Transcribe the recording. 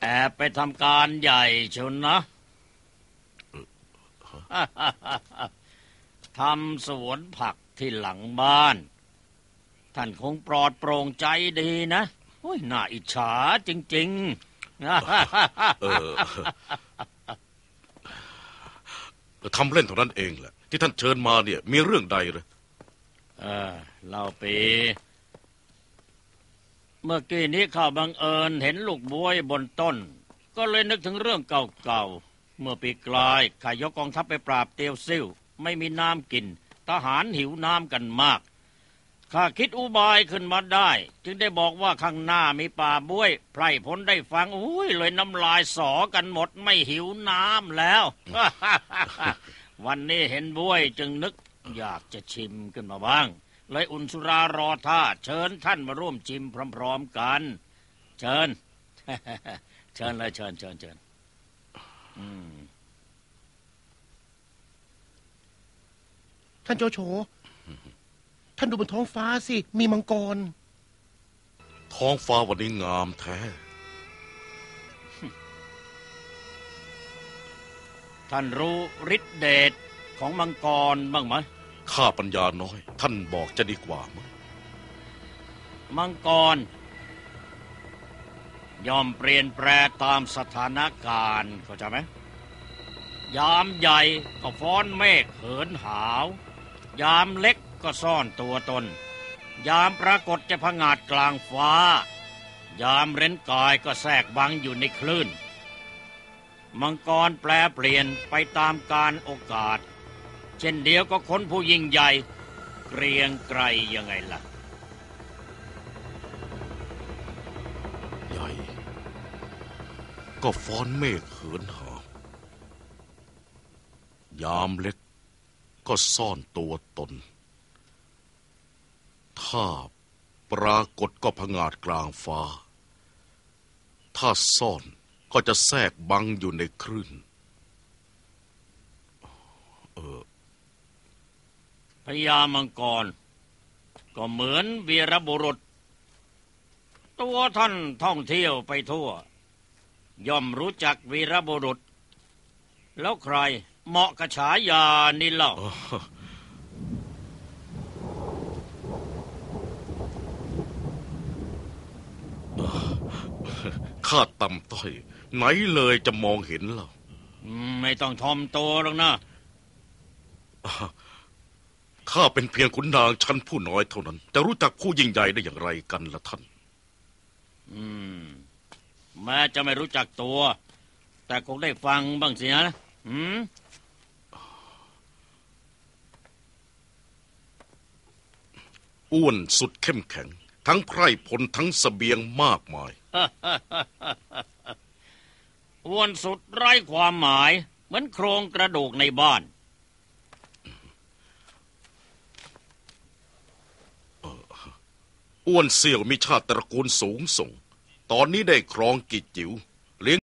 แอบไปทำการใหญ่ชนนะทำสวนผักที่หลังบ้าน ท่านคงปลอดโปร่งใจดีนะโอ้ยน่าอิจฉาจริงเออทำเล่นเท่านั้นเองแหละที่ท่านเชิญมาเนี่ย มีเรื่องใดเหรอๆเออเล่าปี เมื่อกี้นี้ข้าบังเอิญเห็นลูกบวยบนต้น ก็เลยนึกถึงเรื่องเก่าๆ เมื่อปีกลายข้ายกกองทัพไปปราบเตียวซิ่ว ไม่มีน้ำกิน ทหารหิวน้ำกันมากข้าคิดอุบายขึ้นมาได้ จึงได้บอกว่าข้างหน้ามีป่าบวย ไพร่พลได้ฟังอุ้ยเลยน้ำลายสอกันหมดไม่หิวน้ำแล้ว วันนี้เห็นบวยจึงนึกอยากจะชิมขึ้นมาบ้าง เลยอุ่นสุรารอท่า เชิญท่านมาร่วมชิมพร้อม ๆกัน เชิญ เชิญเลยเชิญเชิญเชิญอืมท่านโจโฉท่านดูบนท้องฟ้าสิ มีมังกร ท้องฟ้าวันนี้งามแท้ ท่านรู้ฤทธิเดชของมังกรบ้างไหม ข้าปัญญาน้อย ท่านบอกจะดีกว่ามั้งมังกร ยอมเปลี่ยนแปลตามสถานการณ์เข้าใจไหมยามใหญ่ก็ฟ้อนเมฆเหินหาว ยามเล็กก็ซ่อนตัวตน ยามปรากฏจะพงาดกลางฟ้า ยามเร้นกายก็แทรกบังอยู่ในคลื่น มังกรแปลเปลี่ยนไปตามการโอกาส เช่นเดียวก็คนผู้ยิ่งใหญ่ เกรียงไกรยังไงล่ะ ใหญ่ ก็ฟ้อนเมฆเหินหาวยามเล็กก็ซ่อนตัวตน ถ้าปรากฏก็ผงาดกลางฟ้า ถ้าซ่อนก็จะแทรกบังอยู่ในคลื่น พ ญามังกร ก็เหมือนวีรบุรุษ ตัวท่านท่องเที่ยวไปทั่ว ย่อมรู้จักวีรบุรุษ แล้วใครเหมาะกับฉายานี่เล่าข้าต่ำต้อย ไหนเลยจะมองเห็นล่ะอืมไม่ต้องทอมตัวหรอกนะ ข้าเป็นเพียงขุนนางชั้นผู้น้อยเท่านั้น จะรู้จักผู้ยิ่งใหญ่ได้อย่างไรกันล่ะท่าน อืม แม้จะไม่รู้จักตัว แต่คงได้ฟังบ้างสินะอืมอ้วนสุดเข้มแข็ง ทั้งไพร่พลทั้งเสบียงมากมาย อ้วนสุดไร้ความหมาย เหมือนโครงกระดูกในบ้าน อ้วนเสี่ยวมีชาติตระกูลสูงส่ง ตอนนี้ได้ครองกิจจิ๋ว